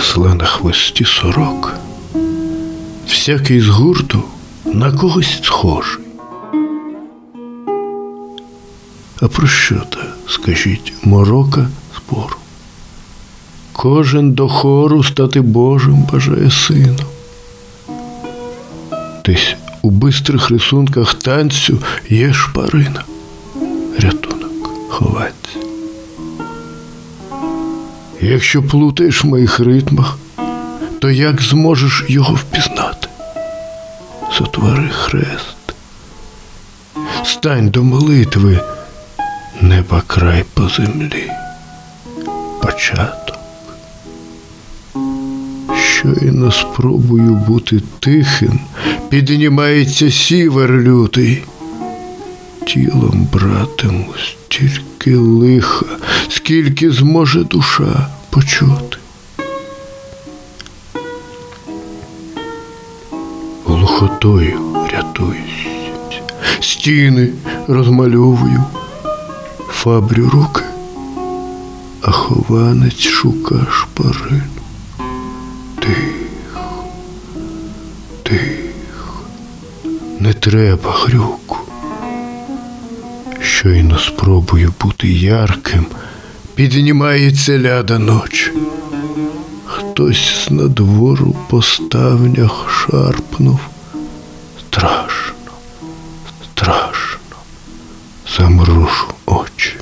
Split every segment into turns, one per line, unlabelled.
несла на хвості сорок, всякий з гурту на когось схожий. А про що та, скажіть, морока спору? Кожен до хору стати Божим бажає сином. Десь у бистрих рисунках танцю є шпарина, рятунок ховаться. Якщо плутаєш в моїх ритмах, то як зможеш його впізнати? Сотвори хрест, стань до молитви, неба край по землі, початок. Щойно спробую бути тихим, піднімається сівер лютий. Тілом братиму стільки лиха, скільки зможе душа почути. Глухотою рятуюсь, стіни розмальовую, фабрю руки, а хованець шука шпарин. Тихо, тихо, не треба грюку. Щойно спробую бути ярким, піднімається ляда ночі. Хтось з надвору по ставнях шарпнув. Страшно, страшно, замрушу очі.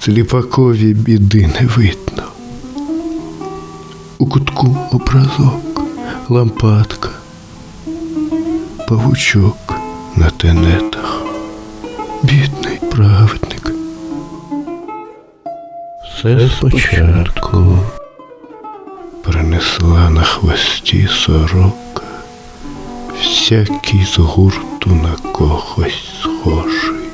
Сліпакові біди не видно. У кутку образок, лампадка, павучок на тенетах, бідний праведник. Все спочатку принесла на хвості сорока, всякий з гурту на когось схожий.